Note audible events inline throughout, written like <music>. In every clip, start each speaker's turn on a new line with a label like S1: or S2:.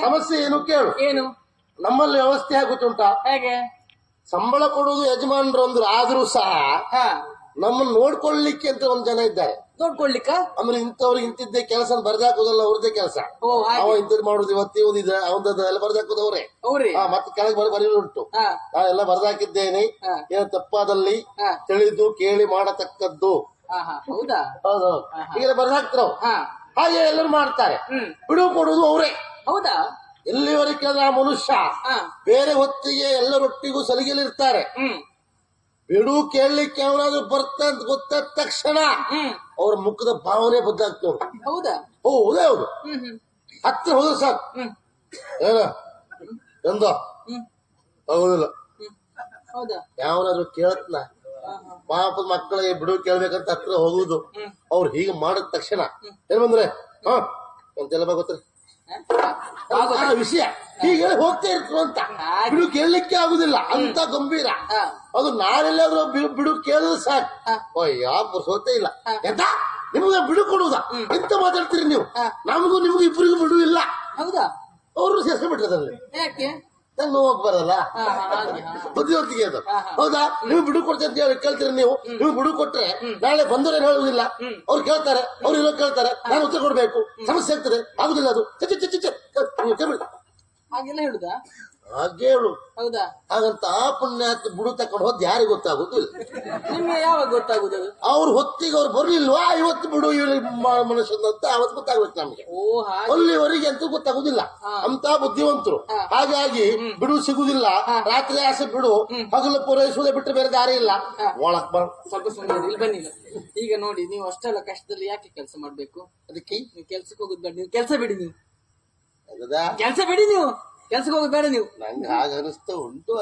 S1: ಸಮಸ್ಯೆ ಏನು ಕೇಳು.
S2: ಏನು?
S1: ನಮ್ಮಲ್ಲಿ ವ್ಯವಸ್ಥೆ ಆಗುತ್ತುಂಟಾ.
S2: ಹೇಗೆ?
S1: ಸಂಬಳ ಕೊಡುವುದು ಯಜಮಾನರು ಅಂದ್ರೆ ಆದ್ರೂ ಸಹ
S2: ಹಾ.
S1: ನಮ್ಮನ್ನು ನೋಡ್ಕೊಳ್ಳಿಕ್ಕೆ ಅಂತ ಒಂದ್ ಜನ ಇದ್ದಾರೆ.
S2: ನೋಡ್ಕೊಳ್ಲಿಕ್ಕ
S1: ಅಂದ್ರೆ ಇಂಥವ್ರಿಗೆ ಇಂತಿದ್ದೇ ಕೆಲಸ ಬರ್ದಾಕೋದಲ್ಲ ಅವ್ರದ್ದೇ ಕೆಲಸ.
S2: ಓ
S1: ಅವ
S2: ಹಾಗೆ
S1: ಇಂಥದ್ದು ಮಾಡುದು ಇವತ್ತು ಇವನಿದೆ ಅವನದ್ದು ಎಲ್ಲ ಬರ್ದಾಕೋದು ಅವ್ರೆ?
S2: ಅವ್ರಿ
S1: ಹಾ ಮತ್ತೆ ಕೆಳಗೆ ಬರ ಉಂಟು
S2: ಹಾ.
S1: ನಾನೆಲ್ಲ ಬರ್ದಾಕಿದ್ದೇನೆ.
S2: ಹಾ.
S1: ಏನು ತಪ್ಪಾದಲ್ಲಿ
S2: ಹಾ.
S1: ತಿಳಿದು ಕೇಳಿ ಮಾಡತಕ್ಕದ್ದು.
S2: ಹಾ ಹಾ. ಹೌದಾ?
S1: ಹೌದು. ಈಗ ಬರ್ದಾಕ್ತಾರ?
S2: ಹಾ.
S1: ಹಾಗೆ ಎಲ್ಲರೂ ಮಾಡ್ತಾರೆ.
S2: ಹ್ಮ್.
S1: ಬಿಡುವು ಕೊಡುದು ಅವರೇ.
S2: ಹೌದಾ?
S1: ಎಲ್ಲಿವರೆಗೆ ಆ ಮನುಷ್ಯ ಬೇರೆ ಹೊತ್ತಿಗೆ ಎಲ್ಲರೊಟ್ಟಿಗೂ ಸಲಿಗೆಲಿರ್ತಾರೆ. ಬಿಡು ಕೇಳಲಿಕ್ಕೆ ಅವನಾದ್ರು ಬರ್ತ ಅಂತ ಗೊತ್ತಾದ ತಕ್ಷಣ ಅವ್ರ ಮುಖದ ಭಾವನೆ ಬದಲಾಗ್ತವ್
S2: ಹೌದಾ?
S1: ಓ ಹೌದೇ ಹೌದು. ಹತ್ತಿರ ಹೋದ್ರೆ ಸಾಕು. ಏನ? ಎಂದ?
S2: ಹೌದಿಲ್ಲ ಹೌದಾ?
S1: ಯಾವನಾದ್ರು ಕೇಳತ್ನ? ಪಾಪದ ಮಕ್ಕಳಿಗೆ ಬಿಡು ಕೇಳ್ಬೇಕಂತ ಹತ್ರ ಹೋಗುದು. ಅವ್ರು ಹೀಗೆ ಮಾಡಿದ ತಕ್ಷಣ. ಏನ್ ಬಂದ್ರೆ? ಹಾ ಅಂತೆಲ್ಲ ಗೊತ್ತಾರೆ? ಆ ವಿಷಯ ಹೀಗೆ ಹೋಗ್ತಾ ಇರ್ತರು ಅಂತ. ಬಿಡು ಕೇಳಲಿಕ್ಕೆ ಆಗುದಿಲ್ಲ. ಅಂತ ಗಂಭೀರ. ಅದು ನಾನೆಲ್ಲಾದ್ರೂ ಬಿಡು ಕೇಳಿದ್ರೆ ಸಾಕು. ಯಾವ ಸೋತೇ ಇಲ್ಲ. ಎಂತ? ನಿಮ್ಗ ಬಿಡು ಕೊಡುವುದ? ಎಂತ ಮಾತಾಡ್ತೀರಿ ನೀವು. ನಮಗೂ ನಿಮ್ಗೂ ಇಬ್ಬರಿಗೂ ಬಿಡು ಇಲ್ಲ
S2: ಹೌದಾ
S1: ಅವರು ಸೇರ್ಸ್ಕೊಂಡ್ಬಿಟ್ರದಲ್ಲಿ
S2: ಯಾಕೆ?
S1: ನಂಗೆ ಹೋಗಕ್ ಬರಲ್ಲ? ಬುದ್ಧಿವಂತಿಗೆ ಅದು. ಹೌದಾ? ನೀವು ಬಿಡು ಕೊಡ್ತೀರಿ ಅಂತ ಹೇಳಿ ಕೇಳ್ತೀರಿ ನೀವು. ನೀವು ಬಿಡು ಕೊಟ್ರೆ ನಾಳೆ ಬಂದವರೇನು ಹೇಳುವುದಿಲ್ಲ ಅವ್ರು ಕೇಳ್ತಾರೆ ಅವ್ರು ಇರೋ ಕೇಳ್ತಾರೆ ನಾನು ಉತ್ತರ ಕೊಡ್ಬೇಕು. ಸಮಸ್ಯೆ ಆಗ್ತದೆ ಆಗುದಿಲ್ಲ ಅದು. ಛೆ, ಛೆ. ನೀವು
S2: ಹಾಗೆಲ್ಲ ಹೇಳುದಾ?
S1: ಹಾಗೆ ಹೇಳು.
S2: ಹೌದಾ?
S1: ಹಾಗಂತ ಆ ಪುಣ್ಯಾತ್ ಬಿಡು ತಕೊಂಡು ಹೋದ್ ಯಾರಿಗೆ ಗೊತ್ತಾಗುದಿಲ್ಲ.
S2: ನಿಮ್ಗೆ ಯಾವಾಗ ಗೊತ್ತಾಗುದು ಅದು?
S1: ಅವ್ರ ಹೊತ್ತಿಗೆ ಅವ್ರು ಬರ್ಲಿಲ್ವಾ? ಇವತ್ತು ಬಿಡು ಇವ್ರಿಗೆ ಮನುಷ್ಯನ ಅಂತ ಅವತ್ತು ಗೊತ್ತಾಗ್ಬೇಕು ನಮ್ಗೆ.
S2: ಓ ಹಾಗೆ.
S1: ಅಲ್ಲಿವರೆಗೆ ಅಂತೂ ಗೊತ್ತಾಗುದಿಲ್ಲ. ಅಂತ ಬುದ್ಧಿವಂತರು. ಹಾಗಾಗಿ ಬಿಡು ಸಿಗುದಿಲ್ಲ. ರಾತ್ರಿ ಆಸೆ ಬಿಡು. ಹಗಲು ಪೂರೈಸುವುದೇ ಬಿಟ್ಟರೆ ಬೇರೆ ದಾರಿ ಇಲ್ಲ. ಒಳಕ್ ಬರ್
S2: ಸ್ವಲ್ಪ ಸುಮ್ಮನೆ ಇಲ್ಲಿ ಬನ್ನಿ. ಈಗ ನೋಡಿ ನೀವು ಅಷ್ಟೆಲ್ಲ ಕಷ್ಟದಲ್ಲಿ ಯಾಕೆ ಕೆಲಸ ಮಾಡ್ಬೇಕು?
S1: ಅದಕ್ಕೆ?
S2: ನೀವು ಕೆಲ್ಸಕ್ಕೆ ಹೋಗುದು ಬೇಡ. ನೀವು ಕೆಲಸ ಬಿಡಿ ನೀವು.
S1: ಹೌದಾ?
S2: ಕೆಲಸ ಬಿಡಿ ನೀವು. ಕೆಲ್ಸಕ್ಕೆ ಹೋಗ್ಬೇಡ ಬೇಡ ನೀವು?
S1: ನಂಗೆ ಹಾಗೆ ಅನಿಸ್ತಾ ಉಂಟು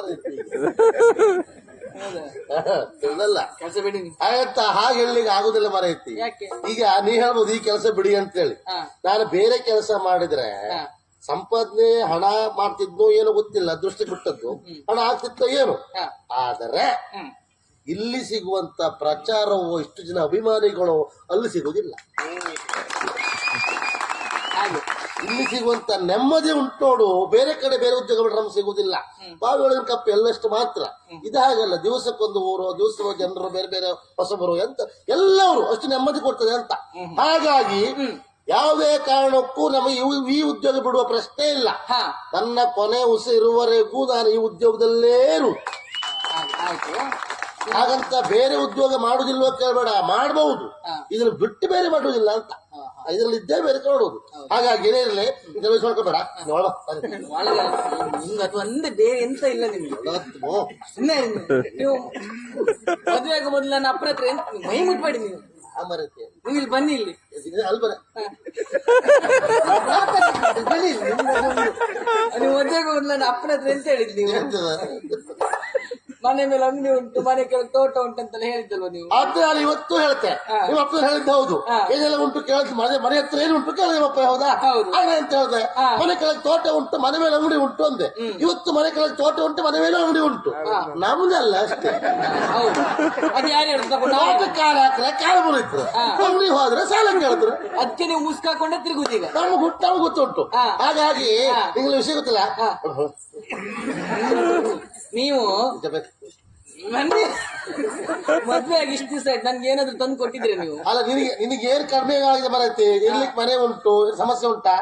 S2: ಕೆಲಸ ಬಿಡಿ ನೀವು
S1: ಹಾಗಂತ ಹಾಗೆ ಹೇಳಲಿಕ್ಕೆ ಆಗುದಿಲ್ಲ ಮರೈತಿ.
S2: ಯಾಕೆ?
S1: ಈಗ ನೀ ಹೇಳ್ಬೋದು ಈ ಕೆಲಸ ಬಿಡಿ ಅಂತೇಳಿ.
S2: ಹಾ.
S1: ನಾನು ಬೇರೆ ಕೆಲಸ ಮಾಡಿದ್ರೆ
S2: ಹಾ.
S1: ಸಂಪಾದನೆ ಹಣ ಮಾಡ್ತಿದ್ನೋ ಏನೋ ಗೊತ್ತಿಲ್ಲ ದೃಷ್ಟಿ ಬಿಟ್ಟದ್ದು. ಹಣ ಆಗ್ತಿತ್ತೋ ಏನು.
S2: ಹಾ.
S1: ಆದರೆ
S2: ಹ್ಮ್.
S1: ಇಲ್ಲಿ ಸಿಗುವಂತ ಪ್ರಚಾರವು ಇಷ್ಟು ಜನ ಅಭಿಮಾನಿಗಳು ಅಲ್ಲಿ ಸಿಗುವುದಿಲ್ಲ.
S2: ಹಾಗೆ.
S1: ಇಲ್ಲಿ ಸಿಗುವಂತ ನೆಮ್ಮದಿ ಉಂಟು ನೋಡು ಬೇರೆ ಕಡೆ ಬೇರೆ ಉದ್ಯೋಗ ಬಿಟ್ರೆ ನಮ್ಗೆ ಸಿಗುವುದಿಲ್ಲ. ಬಾವಿ ಒಳಗಿನ ಕಪ್ಪು ಎಲ್ಲಷ್ಟು ಮಾತ್ರ. ಇದು ಹಾಗಲ್ಲ ದಿವಸಕ್ಕೊಂದು ಊರು ದಿವಸ ಜನರು ಬೇರೆ ಬೇರೆ ಹೊಸಬರು ಅಂತ ಎಲ್ಲವರು ಅಷ್ಟು ನೆಮ್ಮದಿ ಕೊಡ್ತದೆ ಅಂತ. ಹಾಗಾಗಿ ಯಾವುದೇ ಕಾರಣಕ್ಕೂ ನಮಗೆ ಈ ಉದ್ಯೋಗ ಬಿಡುವ ಪ್ರಶ್ನೆ ಇಲ್ಲ. ನನ್ನ ಕೊನೆ ಉಸಿರುವರೆಗೂ ನಾನು ಈ ಉದ್ಯೋಗದಲ್ಲೇ ಇರು
S2: ಹಾಗೆ
S1: ಹಾಗಂತ ಬೇರೆ ಉದ್ಯೋಗ ಮಾಡುದಿಲ್ವ ಕೇಳಬೇಡ. ಮಾಡಬಹುದು ಇದನ್ನು ಬಿಟ್ಟು ಬೇರೆ ಮಾಡುವುದಿಲ್ಲ ಅಂತ. ಇದರಲ್ಲಿ ಇದ್ದೇ ಬೇರೆ ಕೊಡೋದು ಹಾಗಾಗಿ ಏನೇ ಇರಲಿ ಕೆಲಸ ಮಾಡ್ಕೋಬೇಡ
S2: ನಿಮ್ಗೆ ಅದು ಒಂದೇ ಬೇರೆ ಎಂತ ಇಲ್ಲ ನಿಮ್ಗೆ. ಸುಮ್ಮನೆ ನೀವು. ನೀವು ಮದುವೆ ಆಗೋ ಮೊದಲು ನನ್ನ ಅಪ್ಪನ ಹತ್ರ ಮೈ ಮುಟ್ಬೇಡಿ ನೀವು. ನೀವು ಇಲ್ಲಿ ಬನ್ನಿ ಇಲ್ಲಿ.
S1: ಅಲ್ಲಿ ಬರ
S2: ಬನ್ನಿ. ನೀವು ಮದುವೆಗೆ ಮೊದಲು ನನ್ನ ಅಪ್ಪನ ಹತ್ರ ಎಂತ ಹೇಳಿದ್ ನೀವು? ಮನೆ ಮೇಲೆ ಅಂಗಡಿ ಉಂಟು ಮನೆ ಕೆಳಗೆ ತೋಟ ಉಂಟು ಅಂತ ಹೇಳಿದ್ದಲ್ವ ನೀವು?
S1: ಅದು ನಾನು ಇವತ್ತು ಹೇಳ್ತೆ. ನಿಮ್ಮ ಅಪ್ಪ ಹೇಳಿದ್ದು ಹೌದು. ಏನೆಲ್ಲ ಉಂಟು ಕೇಳಿದ್ ಮನೆ ಮನೆ ಹತ್ರ ಏನು ಉಂಟು ಕೇಳಿದ ಅಪ್ಪ ಹೌದಾ?
S2: ಹೌದು.
S1: ಹಾಗೆ ಅಂತ ಹೇಳ್ದೆ. ಮನೆ ಕೆಳಗೆ ತೋಟ ಉಂಟು ಮನೆ ಮೇಲೆ ಅಂಗಡಿ ಉಂಟು ಅಂದೆ. ಇವತ್ತು ಮನೆ ಕೆಳಗೆ ತೋಟ ಉಂಟು ಮನೆ ಮೇಲೆ ಅಂಗಡಿ ಉಂಟು. ನಮ್ದಲ್ಲ ಅಷ್ಟೇ.
S2: ಹೌದು. ಅದು ಯಾರು ಹೇಳಿದ್ರು?
S1: ತೋಟ ಕಾಲ ಹಾಕ್ರೆ ಕಾಲು ಮುರಿದ್ರು ಅಂಗಡಿ ಹೋದ್ರೆ ಸಾಲ ಕೇಳಿದ್ರು
S2: ಅದಕ್ಕೆ ನೀವು ಮುಸ್ಕಾಕೊಂಡೆ ತಿರುಗುದೀಗ
S1: ನಮ್ಗೆ ನಮ್ಗೆ ಗೊತ್ತುಂಟು. ಹಾಗಾಗಿ ನಿಂಗೆ ವಿಷಯ ಗೊತ್ತಿಲ್ಲ. <laughs>
S2: ನೀವು ಬನ್ನಿ ಮದ್ವೆ ಆಗಿ ಇಷ್ಟು ದಿವಸ ಆಯ್ತು. ನನ್ಗೆ ಏನಾದ್ರು ತಂದು ಕೊಟ್ಟಿದ್ರೆ ನೀವು?
S1: ಅಲ್ಲ ನಿನಗೆ ನಿನಗೆ ಏನ್ ಕಡಿಮೆ ಆಗಿದೆ ಬರತ್ತೆ ಇರ್ಲಿಕ್ಕೆ ಮನೆ ಉಂಟು ಸಮಸ್ಯೆ ಉಂಟಾ?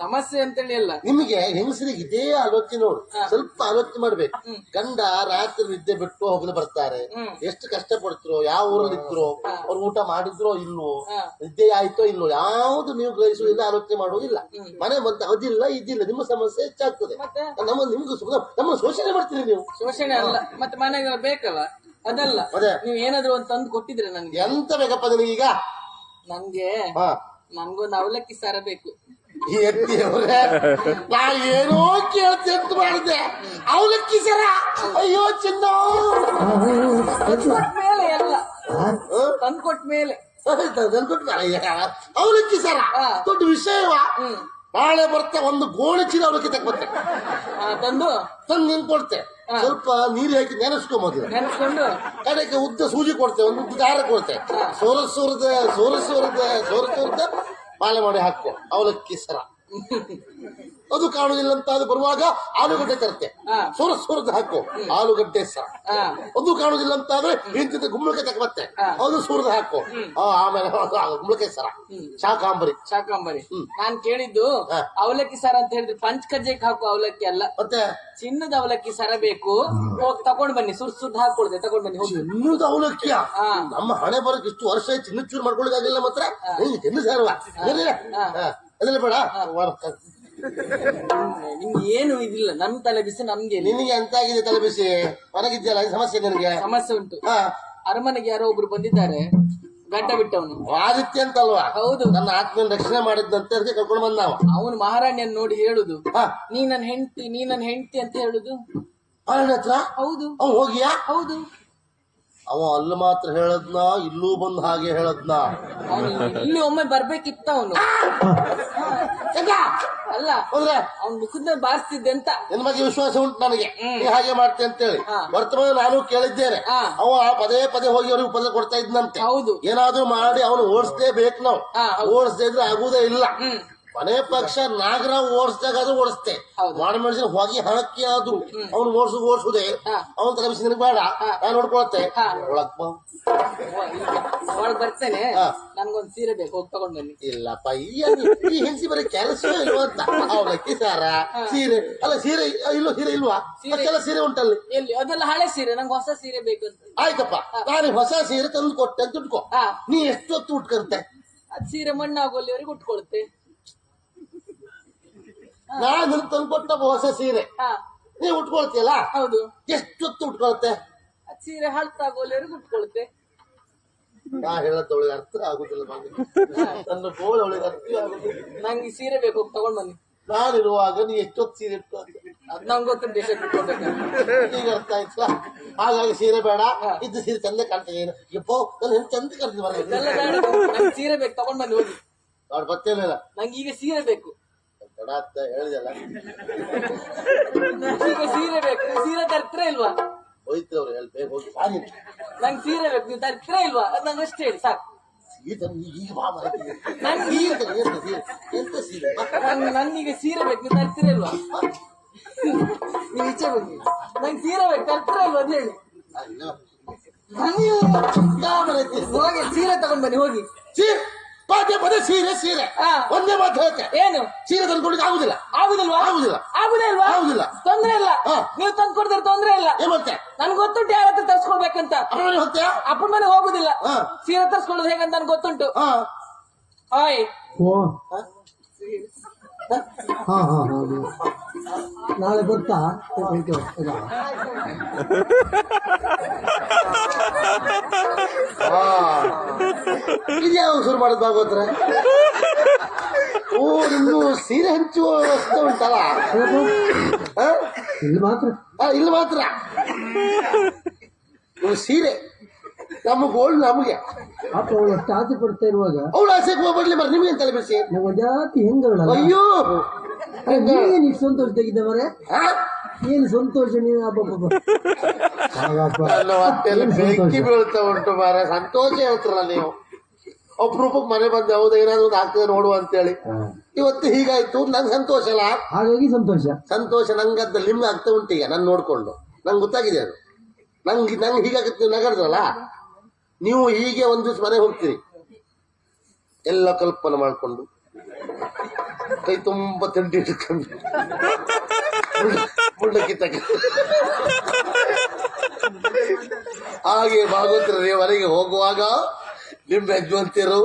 S2: ಸಮಸ್ಯೆ ಅಂತೇಳಿ ಅಲ್ಲ
S1: ನಿಮಗೆ ಹೆಂಗಸರಿಗೆ ಇದೇ ಆಲೋಚನೆ ನೋಡು. ಸ್ವಲ್ಪ ಆಲೋಚನೆ ಮಾಡ್ಬೇಕು. ಗಂಡ ರಾತ್ರಿ ನಿದ್ದೆ ಬಿಟ್ಟು ಹೋಗಲು ಬರ್ತಾರೆ. ಎಷ್ಟು ಕಷ್ಟ ಪಡ್ತಿರೋ ಯಾವ ಊರಲ್ಲಿ ಇದ್ರು ಅವ್ರು ಊಟ ಮಾಡಿದ್ರೋ ಇಲ್ವೋ. ನಿದ್ದೆ ಆಯ್ತೋ ಇಲ್ವೋ ಯಾವ್ದು ನೀವು ಗ್ರಹಿಸುವುದಿಲ್ಲ ಆಲೋಚನೆ ಮಾಡುವುದಿಲ್ಲ ಮನೆ ಮತ್ತೆ ಅದಿಲ್ಲ ಇದಿಲ್ಲ ನಿಮ್ಮ ಸಮಸ್ಯೆ ಹೆಚ್ಚಾಗ್ತದೆ. ನಮ್ಮ ನಿಮ್ಗೆ ನಮ್ಮ ಶೋಷಣೆ ಮಾಡ್ತೀರಿ ನೀವು.
S2: ಶೋಷಣೆ ಅಲ್ಲ. ಮತ್ತೆ ಮನೆಗೆ ಬೇಕಲ್ಲ? ಅದಲ್ಲ.
S1: ಅದೇ.
S2: ನೀವು ಏನಾದ್ರು ಒಂದು ತಂದು ಕೊಟ್ಟಿದ್ರೆ ನನ್ಗೆ.
S1: ಎಂತ ಬೇಕಪ್ಪ ನನಗೀಗ?
S2: ನನ್ಗೆ
S1: ಹಾ.
S2: ನನ್ಗೊಂದು ಅವಲಕ್ಕಿ ಸಾರ ಬೇಕು.
S1: ಈ ಎತ್ತಿಯವ್ರೆ ನಾ ಏನೋ ಕೇಳ್ತೆ ಅಂತ ಮಾಡಿದೆ ಅವಲಕ್ಕಿ ಸರ. ಅಯ್ಯೋ ಚಿನ್ನ.
S2: ಮೇಲೆ ಎಲ್ಲ. ತಂದ್ಕೊಟ್ ಮೇಲೆ
S1: ಅವಲಕ್ಕಿ ಸರ. ದೊಡ್ಡ ವಿಷಯವ. ಬಾಳೆ ಬರ್ತಾ ಒಂದು ಗೋಣಿ ಚೀಲ ಅವಲಕ್ಕಿ ತಗೊತ್ತೆ
S2: ತಂದು?
S1: ತಂದು ನಿನ್ ಕೊಡ್ತೆ ಸ್ವಲ್ಪ ನೀರು ಹಾಕಿ ನೆನೆಸ್ಕೊಂಬೋದು
S2: ನೆನೆಸ್ಕೊಂಡು?
S1: ಕಡೆಗೆ ಉದ್ದ ಸೂಜಿ ಕೊಡ್ತೆ ಒಂದು ಉದ್ದ ದಾರ ಕೊಡ್ತೆ. ಸೋರ ಸೋರದ ಸೋರ ಸೋರದ ಸೋರ ಸೋರದ ಬಾಳೆ ಮಾಡಿ ಹಾಕೋ ಅವಲಕ್ಕಿ ಸರ <laughs> ಅದು ಕಾಣುದಿಲ್ಲ ಅಂತ ಅದು ಬರುವಾಗ ಆಲೂಗಡ್ಡೆ ತರುತ್ತೆ.
S2: ಹಾ.
S1: ಸೂರದ ಸುರದ್ ಹಾಕು. ಆಲೂಗಡ್ಡೆ ಸರ.
S2: ಹಾ.
S1: ಅದು ಕಾಣುದಿಲ್ಲ ಅಂತ ಆದ್ರೆ ಇಂತಿದ್ದ ಗುಮ್ಮಳಕಾಯಿ ತಕ ಮತ್ತೆ. ಅದು ಸೂರದ ಹಾಕು. ಆ, ಆಮೇಲೆ ಗುಮ್ಮಳಕಾಯಿ ಸರ. ಶಾಕಾಂಬರಿ.
S2: ಶಾಕಾಂಬರಿ. ನಾನ್ ಕೇಳಿದ್ದು ಅವಲಕ್ಕಿ ಸರ ಅಂತ ಹೇಳಿದ್ರೆ ಪಂಚಕಜ್ಜೆಗೆ ಹಾಕು ಅವಲಕ್ಕಿ ಅಲ್ಲ.
S1: ಮತ್ತೆ?
S2: ಚಿನ್ನದ ಅವಲಕ್ಕಿ ಸರ ಬೇಕು. ಹೋಗಿ ತಗೊಂಡ್ ಬನ್ನಿ. ಸುರ್ ಸುದ್ ಹಾಕೊಳ್ದೆ ತಗೊಂಡ್ ಬನ್ನಿ
S1: ಚಿನ್ನದ ಅವಲಕ್ಕಿಯ?
S2: ಹಾ.
S1: ನಮ್ಮ ಹಣೆ ಬರಕ್ ಇಷ್ಟು ವರ್ಷ ಆಯ್ತು ಚಿನ್ನ ಚೂರು ಮಾಡ್ಕೊಳ್ಳೋದಾಗಿಲ್ಲ ಮಾತ್ರ. ಚಿನ್ನ ಸಾರವ ಅದೆಲ್ಲ ಬೇಡ.
S2: ನಿಮ್ಗೆ ಏನು ಇದಿಲ್ಲ. ನನ್ನ ತಲೆ ಬಿಸಿ ನಮ್ಗೆ ನಿಮಗೆ
S1: ನಿನಗೆ ಎಂತ ಆಗಿದೆ ತಲೆ ಬಿಸಿ ಹೊರಗಿದ್ಯಲ್ಲ ಈ ಸಮಸ್ಯೆ ನಿನಗೆ?
S2: ಸಮಸ್ಯೆ ಉಂಟು.
S1: ಹಾ.
S2: ಅರಮನೆಗೆ ಯಾರೋ ಒಬ್ರು ಬಂದಿದ್ದಾರೆ. ಗಡ್ಡ ಬಿಟ್ಟವನು.
S1: ಆದಿತ್ಯ ಅಂತಲ್ವಾ?
S2: ಹೌದು.
S1: ನನ್ನ ಆತ್ಮನ ರಕ್ಷಣೆ ಮಾಡಿದ್ದಂತೆ ಅದಕ್ಕೆ ಕರ್ಕೊಂಡು ನಾವು.
S2: ಅವನು ಮಹಾರಾಣಿಯನ್ನು ನೋಡಿ ಹೇಳುದು.
S1: ಹಾ.
S2: ನೀ ನನ್ ಹೆಂಡತಿ ನೀ ನನ್ ಹೆಂಡತಿ ಅಂತ ಹೇಳುದು?
S1: ಅವನ ಹತ್ರ?
S2: ಹೌದು.
S1: ಹೋಗಿಯಾ?
S2: ಹೌದು.
S1: ಅವ ಅಲ್ಲಿ ಮಾತ್ರ ಹೇಳದ್ನ ಇಲ್ಲೂ ಬಂದು ಹಾಗೆ ಹೇಳದ್ನ.
S2: ಇಲ್ಲಿ ಒಮ್ಮೆ ಬರ್ಬೇಕಿತ್ತ ಅವನು ಅಲ್ಲ
S1: ಅಂದ್ರೆ
S2: ಅವ್ನ ಮುಖದ ಬಾರಿಸ್ತಿದ್ದೆ ಅಂತ.
S1: ನಿನ್ ಬಗ್ಗೆ ವಿಶ್ವಾಸ ಉಂಟು ನನಗೆ. ನೀ ಹಾಗೆ ಮಾಡ್ತೆ ಅಂತೇಳಿ. ವರ್ತಮಾನ ನಾನು ಕೇಳಿದ್ದೇನೆ. ಅವ ಪದೇ ಪದೇ ಹೋಗಿ ಅವ್ರಿಗೆ ಉಪದ್ರ ಕೊಡ್ತಾ ಇದ್ನಂತೆ.
S2: ಹೌದು.
S1: ಏನಾದ್ರೂ ಮಾಡಿ ಅವನು ಓಡಿಸ್ಲೇಬೇಕು ನಾವು. ಓಡಿಸ್ದೇ ಇದ್ರೆ ಆಗುದೇ ಇಲ್ಲ. ಕೊನೆ ಪಕ್ಷ ನಾಗರಾವ್ ಓಡಿಸ್ದಾಗ ಅದು ಓಡಿಸ್ತೆ. ಮಾಡ ಮನುಷ್ಯನ ಹೋಗಿ ಹಣಕ್ಕೆ ಆದ್ರು. ಅವ್ನು ಓಡಿಸು ಓಡಿಸುದೇ. ಅವನ್ ತಲೆ ನಿನಗೆ ಬೇಡ. ನಾನು ನೋಡ್ಕೊಳತ್ತೆ. ಒಳಗ್.
S2: ಒಳಗ್ ಬರ್ತೇನೆ. ನನ್ಗೊಂದ್ ಸೀರೆ ಬೇಕು. ಹೋಗಿ ತಗೊಂಡ್ ಬನ್ನಿ.
S1: ಇಲ್ಲಪ್ಪ ಈ ಹೆಂಗಸಿ ಬರೀ ಕೆಲಸ ಇಲ್ವಾ ಅಂತ. ಅವಲಕ್ಕಿ ಸಾರ ಸೀರೆ. ಅಲ್ಲ ಸೀರೆ ಇಲ್ವಾ ಸೀರೆ ಇಲ್ವಾ?
S2: ಸೀರೆ.
S1: ಸೀರೆ ಉಂಟಲ್ಲಿ.
S2: ಎಲ್ಲಿ? ಅದೆಲ್ಲ ಹಳೆ ಸೀರೆ. ನಂಗೆ ಹೊಸ ಸೀರೆ ಬೇಕು ಅಂತ.
S1: ಆಯ್ತಪ್ಪ. ನಾನು ಹೊಸ ಸೀರೆ ತಂದು ಕೊಟ್ಟೆ ಅಂತ ಇಟ್ಕೋ ನೀ ಎಷ್ಟು ಹೊತ್ತು ಉಟ್ಕಂತೆ?
S2: ಅದ್ ಸೀರೆ ಮಣ್ಣಾಗೋಲ್ಲಿವರೆಗೆ ಉಟ್ಕೊಳುತ್ತೆ
S1: ನಾನು ತಂದ್ಕೊಟ್ಟ ತಂದು ಕೊಟ್ಟ ಹೊಸ ಸೀರೆ. ನೀವು ಉಟ್ಕೊಳ್ತೀಯಲ್ಲ?
S2: ಹೌದು.
S1: ಎಷ್ಟು ಹೊತ್ತು ಉಟ್ಕೊಳತ್ತೆ
S2: ಸೀರೆ ಹಳತಾಗೋಲ್ಲಿವರೆಗೆ ಉಟ್ಕೊಳುತ್ತೆ
S1: ನಾ ಹೇಳದ್ದು ಅವಳಿಗೆ ಅರ್ಥ ಆಗುದಿಲ್ಲ. ನನ್ನ ಗೋಳು ಅವಳಿಗೆ ಅರ್ಥ ಆಗುದಿಲ್ಲ.
S2: ನಂಗೆ ಸೀರೆ ಬೇಕು ಹೋಗಿ ತಗೊಂಡ್ ಬನ್ನಿ.
S1: ನಾನಿರುವಾಗ ನೀ ಎಷ್ಟೊತ್ತು ಸೀರೆ ಇಟ್ಕೊಳ್ತೀಯ
S2: ಅದ್ ನಂಗೆ ಇಟ್ಕೊಳ್ಬೇಕು
S1: ಈಗ ಅರ್ಥ ಆಯ್ತಾ? ಹಾಗಾಗಿ ಸೀರೆ ಬೇಡ. ಇದ್ದು ಸೀರೆ ಚಂದ ಕಾಣ್ತದೆ ಏನು? ಯಪ್ಪೋ ನಾನು ಹೆಣ್ಣು ಚಂದ
S2: ಬೇಡ ಸೀರೆ ಬೇಕು. ತಗೊಂಡ್ ಬನ್ನಿ ಹೋಗಿ.
S1: ಅವ್ರು ಬರ್ತೇನಿಲ್ಲ
S2: ನಂಗೆ ಈಗ ಸೀರೆ ಬೇಕು.
S1: ತಡ ಅಂತ ಹೇಳಿದಲ್ಲ.
S2: ಈಗ ಸೀರೆ ಬೇಕು. ನೀವು ಸೀರೆ ತರ್ತೀರಾ ಇಲ್ವಾ?
S1: ಹೋಯ್ತು ಅವ್ರು ಹೇಳಿ ಬೇಗ ಹೋಗಿ ಬಾ ನೀನು.
S2: ನಂಗೆ ಸೀರೆ ಬೇಕು. ನೀವು ತರ್ತೀರಾ ಇಲ್ವಾ? ಅದ್ ನಂಗೆ ಅಷ್ಟೇ ಹೇಳಿ ಸಾಕು.
S1: ಸೀರೆ ನೀ ಈಗ ಬಾ ಮಾರಾಯ.
S2: ನಂಗೆ
S1: ಸೀರೆ? ಎಂತ ಸೀರೆ? ಎಂತ ಸೀರೆ? ಬಾ.
S2: ನಂಗೆ ನನ್ಗೀಗ ಸೀರೆ ಬೇಕು. ನೀವು ತರ್ತೀರಾ ಇಲ್ವಾ? ನೀವು ಈಚೆ ಬನ್ನಿ. ನಂಗೆ ಸೀರೆ ಬೇಕು. ತರ್ತೀರಾ ಇಲ್ವಾ ಅದ್ ಹೇಳಿ.
S1: ಬಾ.
S2: ಹೋಗಿ ಸೀರೆ ತಗೊಂಡ್ ಬನ್ನಿ ಹೋಗಿ.
S1: ಸೀರೆ ಪದೇ ಪದೇ ಸೀರೆ ಸೀರೆ. ಒಂದೇ ಮಾತು ಹೇಳ್ತೆ
S2: ಏನು?
S1: ಸೀರೆ ತಂದ್ಕೊಳಿಕ್ಕೆ ಆಗುದಿಲ್ಲ.
S2: ಆಗುದಿಲ್ವಾ?
S1: ಆಗುದಿಲ್ಲ.
S2: ಆಗುದೇ ಇಲ್ವಾ?
S1: ಆಗುದಿಲ್ಲ.
S2: ತೊಂದ್ರೆ ಇಲ್ಲ. ನೀವು ತಂದು ಕೊಡ್ತಾರೆ ತೊಂದ್ರೆ ಇಲ್ಲ.
S1: ಮತ್ತೆ
S2: ನನ್ಗೆ ಗೊತ್ತುಂಟು ಯಾರ ಹತ್ರ ತರ್ಸ್ಕೊಳ್ಬೇಕಂತ.
S1: ಅಪ್ಪನ
S2: ಅಪ್ಪನ ಮನೆ ಹೋಗುದಿಲ್ಲ. ಸೀರೆ ತರ್ಸ್ಕೊಳ್ಳೋದು ಹೇಗಂತ ನನ್ಗೆ ಗೊತ್ತುಂಟು. ಹಾಯ್.
S3: ಓ. ಹಾ ಹಾ ಹೌದು ನಾಳೆ ಬರ್ತಾ? ಯು
S1: ಶುರು ಮಾಡೋದು ಭಾಗವತ್ರ ಓ ಇನ್ನು ಸೀರೆ ಹಂಚುವ ವ್ಯವಸ್ಥೆ ಉಂಟಲ್ಲ?
S3: ಇಲ್ಲಿ ಮಾತ್ರ.
S1: ಇಲ್ಲಿ ಮಾತ್ರ. ಸೀರೆ. ನಮ್ಮ ಗೋಲ್ಡ್ ನಮಗೆ.
S3: ಪಾಪ ಅವಳು ಎಷ್ಟು ಆಸೆ ಪಡ್ತಾ ಇರುವಾಗ
S1: ಅವಳು ಆಸೆ ಹೋಗ್ಬರ್ಲಿ ಮರ ನಿಮ್ಗೆ ತಲೆ ಬಿಸಿ
S3: ನಮ್ಮ ಜಾತಿ ಹೆಂಗ
S1: ಅಯ್ಯೋ!
S3: ನೀನು ಇಷ್ಟು ಸಂತೋಷ ತೆಗಿದ್ದೆ ಮರೆ? ಏನು ಸಂತೋಷ ನೀನು? ಅಬ್ಬಬ್ಬ
S1: ಬೆಂಕಿ ಬೀಳ್ತಾ ಉಂಟು ಮಾರ ಸಂತೋಷ ಹೇಳ್ತಾರಲ್ಲ ನೀವು. ಅಪರೂಪಕ್ಕೆ ಮನೆ ಬಂದು ಹೌದು ಏನಾದ್ರು ಒಂದು ಆಗ್ತದೆ ನೋಡುವ ಅಂತೇಳಿ. ಇವತ್ತು ಹೀಗಾಯ್ತು ನಂಗೆ ಸಂತೋಷ ಅಲ್ಲ?
S3: ಹಾಗಾಗಿ ಸಂತೋಷ.
S1: ಸಂತೋಷ ನಂಗದ್ದ ಲಿಂಬೆ ಆಗ್ತಾ ಉಂಟು ಈಗ ನಾನು ನೋಡ್ಕೊಂಡು. ನಂಗೆ ಗೊತ್ತಾಗಿದೆ ಅದು. ನಂಗೆ ನಂಗೆ ಹೀಗಾಗುತ್ತೆ ನೀವು ನಗರದಲ್ಲ? ನೀವು ಹೀಗೆ ಒಂದು ದಿವಸ ಮನೆ ಹೋಗ್ತೀರಿ. ಎಲ್ಲ ಕಲ್ಪನೆ ಮಾಡಿಕೊಂಡು. ಕೈ ತುಂಬ ತಿಂಡಿ ಮುಳ್ಳಕ್ಕಿ ತಗ ಹಾಗೆ ಭಾಗವತರ ಮನೆಗೆ ಹೋಗುವಾಗ निम्बैक जोलते रहो